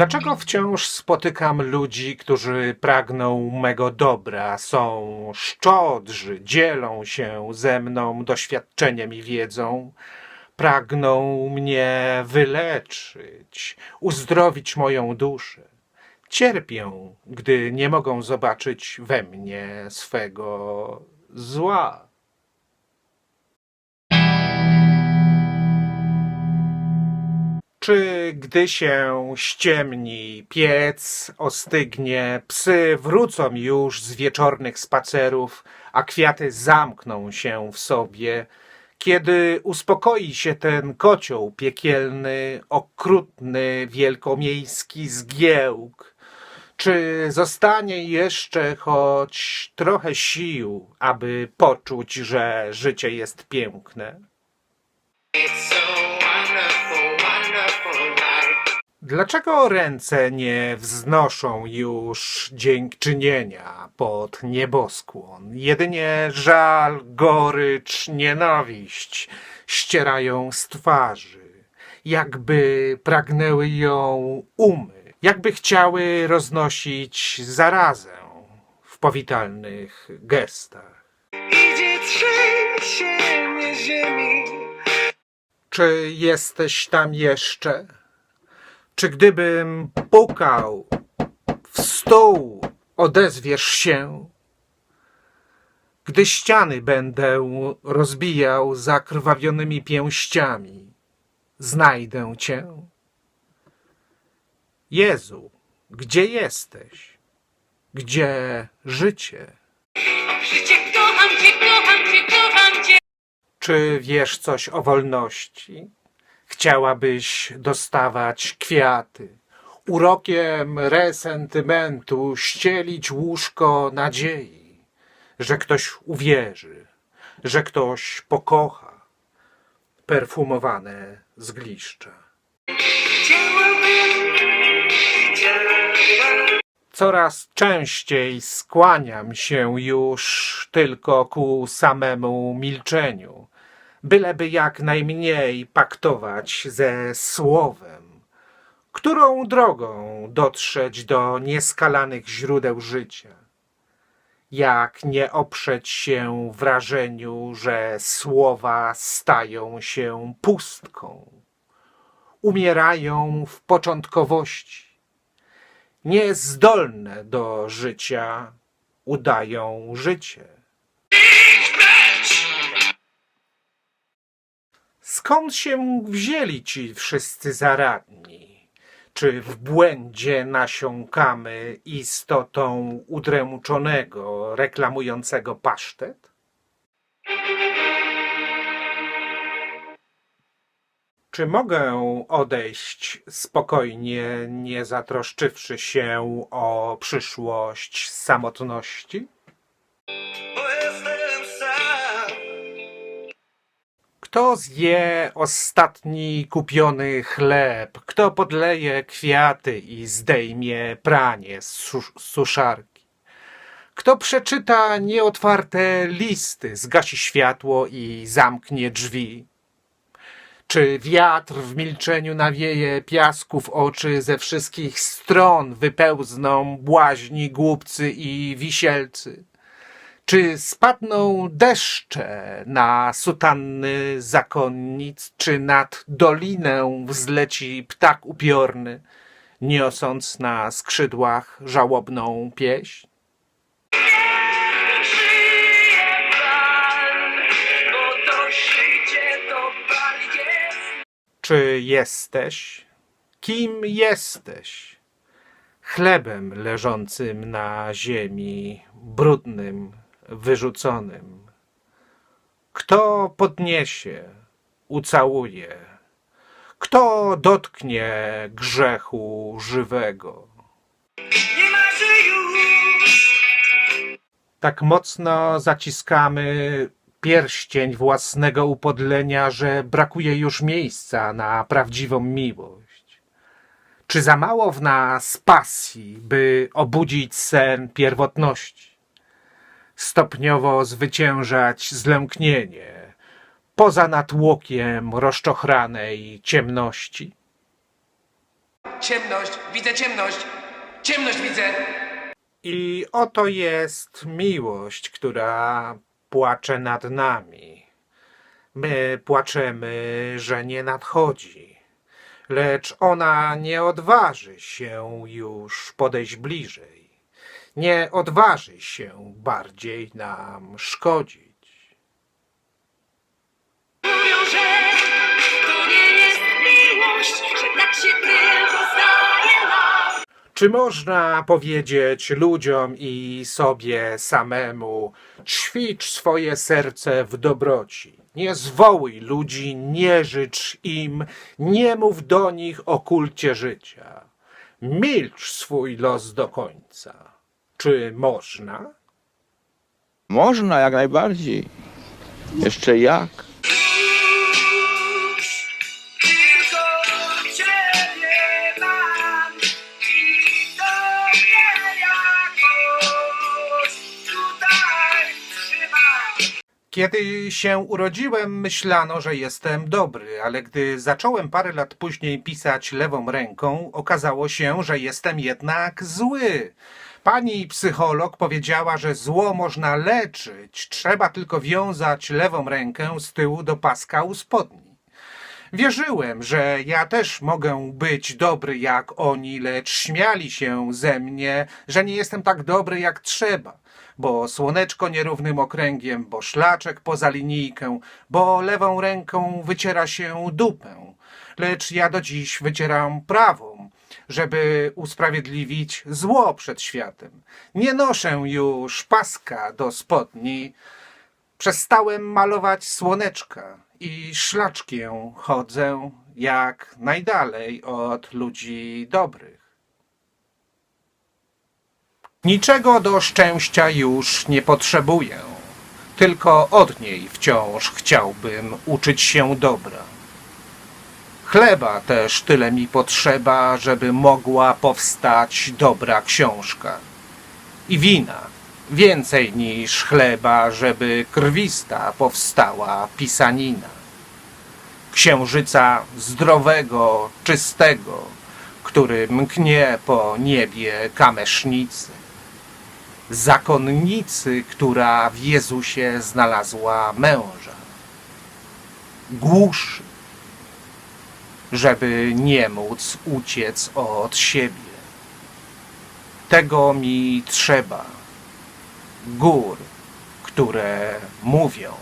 Dlaczego wciąż spotykam ludzi, którzy pragną mego dobra, są szczodrzy, dzielą się ze mną doświadczeniem i wiedzą, pragną mnie wyleczyć, uzdrowić moją duszę? Cierpią, gdy nie mogą zobaczyć we mnie swego zła. Czy gdy się ściemni, piec ostygnie, psy wrócą już z wieczornych spacerów, a kwiaty zamkną się w sobie, kiedy uspokoi się ten kocioł piekielny, okrutny, wielkomiejski zgiełk, czy zostanie jeszcze choć trochę sił, aby poczuć, że życie jest piękne? Dlaczego ręce nie wznoszą już dziękczynienia pod nieboskłon? Jedynie żal, gorycz, nienawiść ścierają z twarzy, jakby pragnęły ją umy, jakby chciały roznosić zarazę w powitalnych gestach. Idzie trzęsienie ziemi. Czy jesteś tam jeszcze? Czy gdybym pukał w stół, odezwiesz się? Gdy ściany będę rozbijał zakrwawionymi pięściami, znajdę cię. Jezu, gdzie jesteś? Gdzie życie? Życie kocham cię, kocham cię, kocham cię. Czy wiesz coś o wolności? Chciałabyś dostawać kwiaty, urokiem resentymentu ścielić łóżko nadziei, że ktoś uwierzy, że ktoś pokocha, perfumowane zgliszcza. Coraz częściej skłaniam się już tylko ku samemu milczeniu, byleby jak najmniej paktować ze słowem. Którą drogą dotrzeć do nieskalanych źródeł życia? Jak nie oprzeć się wrażeniu, że słowa stają się pustką, umierają w początkowości? niezdolne do życia udają życie. Skąd się wzięli ci wszyscy zaradni? Czy w błędzie nasiąkamy istotą udręczonego, reklamującego pasztet? Czy mogę odejść spokojnie, nie zatroszczywszy się o przyszłość samotności? Kto zje ostatni kupiony chleb? Kto podleje kwiaty i zdejmie pranie z sus- suszarki? Kto przeczyta nieotwarte listy, zgasi światło i zamknie drzwi? Czy wiatr w milczeniu nawieje piasków oczy ze wszystkich stron wypełzną błaźni, głupcy i wisielcy? Czy spadną deszcze na sutanny zakonnic, czy nad dolinę wzleci ptak upiorny, niosąc na skrzydłach żałobną pieśń? Czy jesteś? Kim jesteś? Chlebem leżącym na ziemi, brudnym, wyrzuconym. Kto podniesie, ucałuje? Kto dotknie grzechu żywego? Tak mocno zaciskamy pierścień własnego upodlenia, że brakuje już miejsca na prawdziwą miłość. Czy za mało w nas pasji, by obudzić sen pierwotności? Stopniowo zwyciężać zlęknienie poza natłokiem rozczochranej ciemności? ciemność, widzę ciemność, ciemność widzę. I oto jest miłość, która płacze nad nami. My płaczemy, że nie nadchodzi, lecz ona nie odważy się już podejść bliżej. Nie odważy się bardziej nam szkodzić. Mówią, że to nie jest miłość, że tak się tylko zdaje nam. Czy można powiedzieć ludziom i sobie samemu, ćwicz swoje serce w dobroci, nie zwołuj ludzi, nie życz im, nie mów do nich o kulcie życia. Milcz swój los do końca. Czy można? Można jak najbardziej. Jeszcze jak. Kiedy się urodziłem, myślano, że jestem dobry, ale gdy zacząłem parę lat później pisać lewą ręką, okazało się, że jestem jednak zły. Pani psycholog powiedziała, że zło można leczyć, trzeba tylko wiązać lewą rękę z tyłu do paska u spodni. Wierzyłem, że ja też mogę być dobry jak oni, lecz śmiali się ze mnie, że nie jestem tak dobry jak trzeba, bo słoneczko nierównym okręgiem, bo szlaczek poza linijkę, bo lewą ręką wyciera się dupę. Lecz ja do dziś wycieram prawą, żeby usprawiedliwić zło przed światem. Nie noszę już paska do spodni, Przestałem malować słoneczka i szlaczkiem chodzę jak najdalej od ludzi dobrych. Niczego do szczęścia już nie potrzebuję, tylko od niej wciąż chciałbym uczyć się dobra. Chleba też tyle mi potrzeba, żeby mogła powstać dobra książka i wina więcej niż chleba, żeby krwista powstała pisanina. Księżyca zdrowego, czystego, który mknie po niebie kamesznicy. Zakonnicy, która w Jezusie znalazła męża. Głuszy, żeby nie móc uciec od siebie. Tego mi trzeba gór, które mówią.